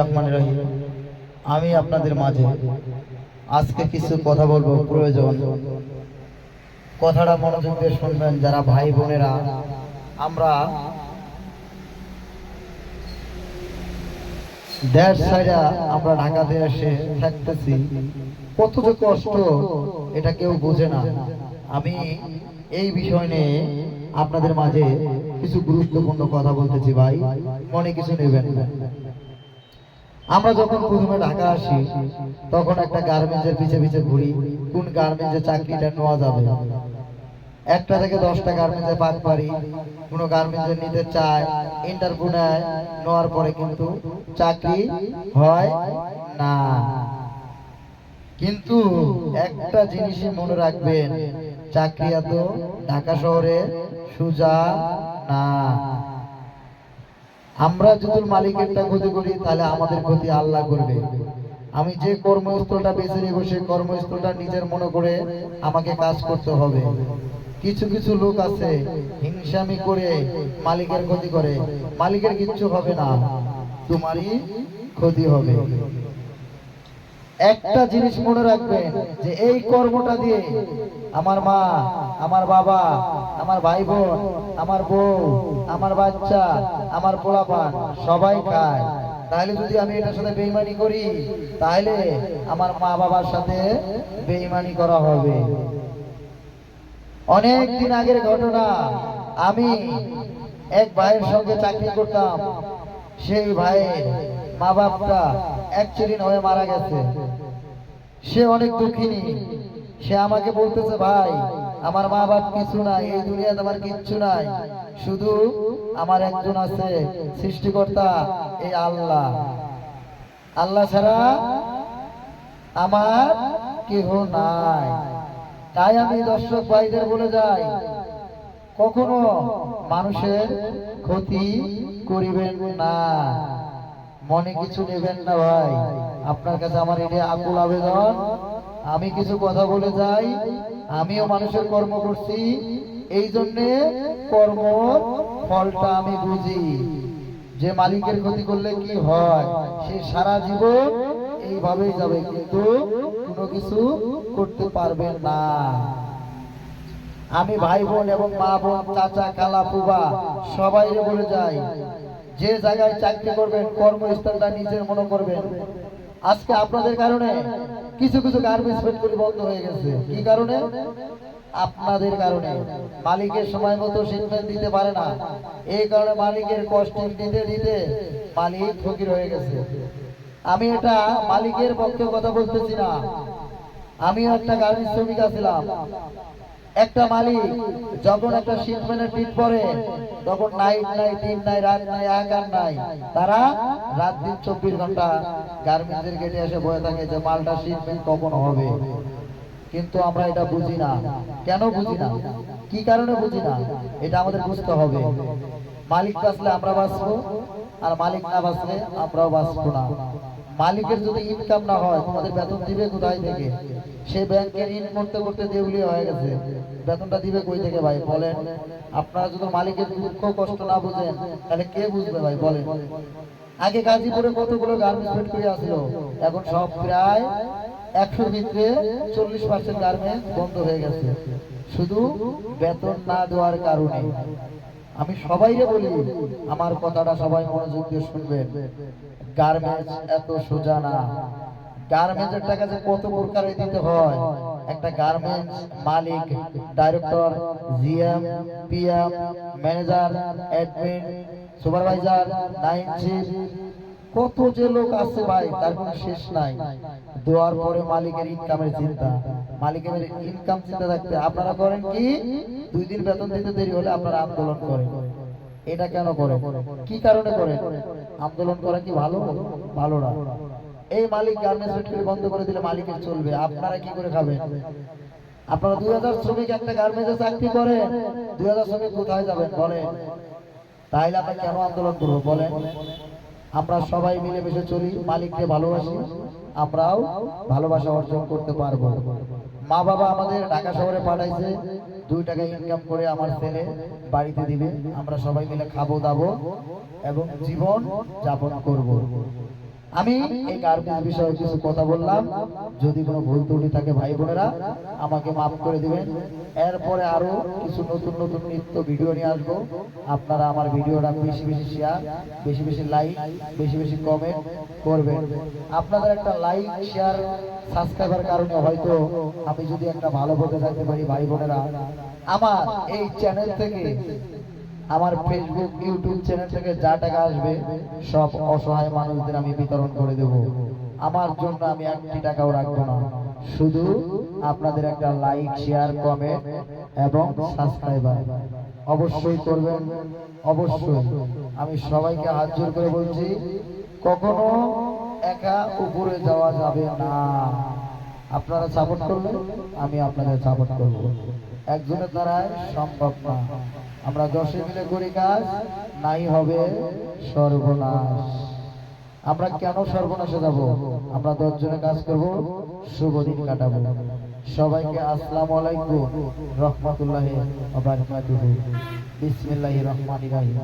রহমান রহিম। আমি আপনাদের মাঝে আজকে কিছু কথা বলব, প্রয়োজন। কথাটা মনোযোগ দিয়ে শুনবেন, যারা ভাই বোনেরা। আমরা দেশ ছাড়া আমরা ঢাকাতে এসে থাকতেছি। কত যে কষ্ট, এটা কেউ বোঝে না। আমি এই বিষয় নিয়ে আপনাদের মাঝে কিছু গুরুত্বপূর্ণ কথা বলতেছি ভাই। মনে কিছু নেবেন আমরা যখন প্রথমে ঢাকা আসি, তখন একটা গার্মেন্টসের পিছে পিছে ঘুরি, কোন গার্মেন্টসে চাকরিটা নেওয়া যাবে। একটা থেকে দশটা গার্মেন্টসে পাক পারি, কোনো গার্মেন্টসে নিতে চায় ইন্টারভিউ নেয়, নেওয়ার পরে কিন্তু চাকরি হয় না। কিন্তু একটা জিনিসই মনে রাখবেন চাকরি ঢাকা শহরে সুজা না। আমরা যদি মালিকেরটা ক্ষতি করি, তাহলে আমাদের ক্ষতি আল্লাহ করবে। আমি যে কর্মস্থলটা বেছে নেব সেই কর্মস্থলটা নিজের মনে করে আমাকে কাজ করতে হবে। কিছু কিছু লোক আছে, হিংসামি করে মালিকের ক্ষতি করে। মালিকের কিচ্ছু হবে না। তোমারই ক্ষতি হবে। একটা জিনিস মনে রাখবেন যে এই কর্মটা দিয়ে আমার মা, আমার বাবা, আমার ভাই বোন আমার বউ, আমার বাচ্চা, আমার পোলাপান সবাই খায়। তাহলে যদি আমি এটার সাথে বেইমানি করি, তাহলে আমার মা বাবার সাথে বেইমানি করা হবে। অনেক দিন আগের ঘটনা, আমি এক ভাইয়ের সঙ্গে চাকরি করতাম। সেই ভাইয়ের মা বাপটা অ্যাক্সিডেন্ট হয়ে মারা গেছে। সে অনেক দুঃখিনী। সে আমাকে বলতেছে, ভাই, আমার মা বাপ কিছু নাই, এই দুনিয়াতে আমার কিচ্ছু নাই। শুধু আমার একজন আছে, সৃষ্টিকর্তা এই আল্লাহ। আল্লাহ ছাড়া আমার কেহ নাই। তাই আমি দর্শক ভাইদের বলে যাই, কখনো মানুষের ক্ষতি করিবেন না। মনে কিছু নেবেন না ভাই। আপনার কাছে আমার এটা আকুল আবেদন, আমি কিছু কথা বলে যাই। আমিও মানুষের কর্ম করছি এই জন্যে কর্ম ফলটা আমি বুঝি। যে মালিকের ক্ষতি করলে কি হয়, সে সারা জীবন এইভাবেই যাবে, কিন্তু কোনো কিছু করতে পারবেন না। আমি ভাই বোন এবং মা বোন, চাচা কালা পুবা সবাই বলে যাই যে জায়গায় চাকরি করবেন, কর্মস্থলটা নিজের মনে করবেন। আজকে আপনাদের কারণে কিছু কিছু গার্মেন্টস ফ্যাক্টরি বন্ধ হয়ে গেছে। কি কারণে? আপনাদের কারণে। মালিকের সময় মতো শিপমেন্ট দিতে পারে না। এই কারণে মালিকের কষ্ট দিতে দিতে মালিক ফকির হয়ে গেছে। আমি এটা মালিকের পক্ষে কথা বলতেছি না। আমিও একটা গার্মেন্টস শ্রমিক আছিলাম। একটা মালিক, যখন একটা শিপমেন্টের টিট পরে তখন নাইট নাই দিন নাই, রাত নাই আকার নাই। তারা রাত দিন চব্বিশ ঘণ্টা গার্মেন্টসের গেটে এসে বয়ে থাকে যে মালটা শিপমেন্ট কখন হবে। কিন্তু আমরা এটা বুঝি না। কেন বুঝি না? কি কারণে বুঝি না? এটা আমাদের বুঝতে হবে। মালিক বাঁচলে আমরা বাঁচবো, আর মালিক না বাঁচলে আমরাও বাঁচবো না। মালিকের যদি ইনকাম না হয়, তোমাদের বেতন দিবে কোথায় থেকে? সে ব্যাংকে ঋণ করতে করতে দেউলিয়া হয়ে গেছে। বেতনটা দিবে কই থেকে ভাই? বলেন। আপনারা যদি মালিকের দুঃখ কষ্ট না বুঝেন, তাহলে কে বুঝবে ভাই? বলেন। আগে গাজীপুরে কতগুলো গার্মেন্টস ফ্যাক্টরি আসলো? এখন সব প্রায় একশোর ভিতরে চল্লিশ পার্সেন্ট গার্মেন্টস বন্ধ হয়ে গেছে। শুধু বেতন না দেওয়ার কারণে। আমি সবাইকে বলি, আমার কথাটা সবাই মনোযোগ দিয়ে শুনবেন গার্মেন্টস এত সোজা না। গার্মেন্টসের টাকা যে কত প্রকারে দিতে হয়। একটা গার্মেন্টস মালিক, director, GM, PM, manager, admin, supervisor, line chief কত যে লোক আছে ভাই, তার কোনো শেষ নাই। দেওয়ার পরে মালিকের ইনকামের চিন্তা। মালিকের ইনকাম চিন্তা থাকতে আপনারা করেন কি? দুই দিন বেতন দিতে দেরি হলে আপনারা আন্দোলন করেন। এটা কেন করে কি কারণে করে আন্দোলন করা কি ভালো? ভালো না। এই মালিক গার্মেন্টস ফ্যাক্টরি বন্ধ করে দিলে মালিকের চলবে। আপনারা কি করে খাবেন? আপনারা দুই হাজার শ্রমিক একটা গার্মেন্টসে চাকরি করেন। দুই হাজার শ্রমিক কোথায় যাবেন? বলেন। তাইলে আমরা কেন আন্দোলন করব বলেন। আমরা সবাই মিলেমিশে চলি, মালিককে ভালোবাসি, আমরাও ভালোবাসা অর্জন করতে পারব মা বাবা আমাদের ঢাকা শহরে পাঠাইছে, দুই টাকা ইনকাম করে আমার ছেলে বাড়িতে দিবে, আমরা সবাই মিলে খাব দাবো এবং জীবন যাপন করব। আমি এই গার্মেন্টস বিষয়ে কিছু কথা বললাম। যদি কোনো ভুল ত্রুটি থাকে, ভাই বোনেরা, আমাকে মাফ করে দিবেন। এরপরে আরও কিছু নতুন নতুন নিত্য ভিডিও নিয়ে আসব। আপনারা আমার ভিডিওটা বেশি বেশি শেয়ার বেশি বেশি লাইক বেশি বেশি কমেন্ট করবেন। আপনাদের একটা লাইক শেয়ার সাবস্ক্রাইবার কারণে হয়তো আমি যদি একটা ভালো পথে থাকতে পারি, ভাই বোনেরা, আমার এই চ্যানেল থেকে আমার ফেসবুক ইউটিউব চ্যানেল থেকে যা টাকা আসবে, সব অসহায় মানুষদের আমি বিতরণ করে দেব। আমার জন্য আমি একটি টাকাও রাখব না। শুধু আপনাদের একটা লাইক শেয়ার কমেন্ট এবং সাবস্ক্রাইবার অবশ্যই করবেন, অবশ্যই। আমি সবাইকে হাত জোর করে বলছি, কখনো একা উপরে যাওয়া যাবে না। আপনারা সাপোর্ট করবেন আমি আপনাদের সাপোর্ট করব। একজনের দ্বারাই সম্ভব না। আমরা দশে মিলে করি কাজ, নাই হবে সর্বনাশ। আমরা কেন সর্বনাশে যাব? আমরা দশ জনে কাজ করব, শুভ দিন কাটাবো। সবাইকে আসসালাম আলাইকুম, রহমতুল্লাহ বিসমিল্লাহ রহমান রহিম।